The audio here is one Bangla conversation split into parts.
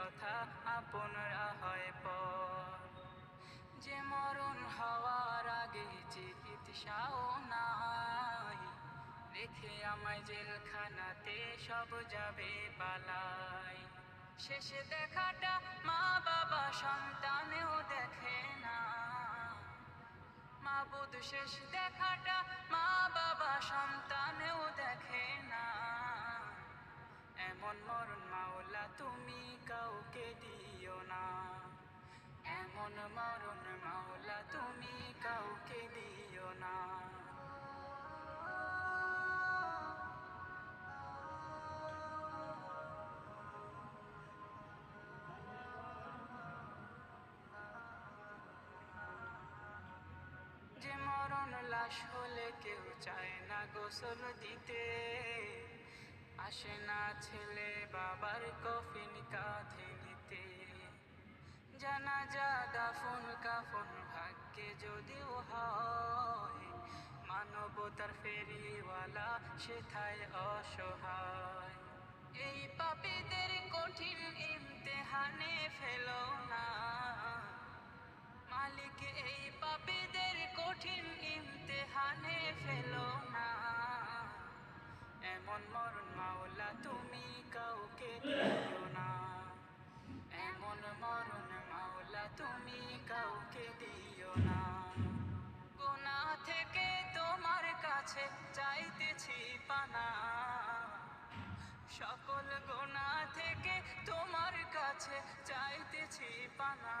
কথা আপনরা হয় পর। যে মরণ হওয়ার আগে চিকিৎসাও নাই। রেখে আমায় জেলখানাতে সব যাবে পালাই। শেষে দেখাটা মা বাবা সন্তানেও দেখে না। মাবুদ শেষ দেখাটা মা বাবা সন্তানেও দেখে না। তুমি কাউকে দিও না। এমন মরণ মাওলা তুমি কাউকে দিও না। যে মরণ লাশ হলে কেউ চায় না গোসল দিতে। আসে না ছেলে বাবার কফিন কাঁধে নিতে। জানাজা দাফন কাফন ভাগ্যে যদিও হয়, মানবতার ফেরিওয়ালা সেথায় অসহায়। এই পাপীদের কঠিন ইমতেহানে ফেলো না। মালিক, এই পাপীদের কঠিন ইমতেহানে ফেলো না। এমন মরণ মাওলা, তুমি কাছে চাইতেছি পানা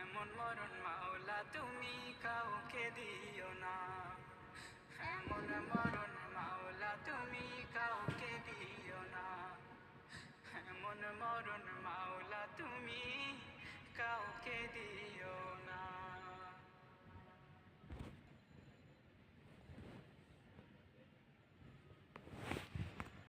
এমন মরণ মাওলা, তুমি কাউকে দিও না। এমন মরণ মাওলা, তুমি কাউকে দিও না। এমন মরণ মাওলা, তুমি কাউকে দিও না।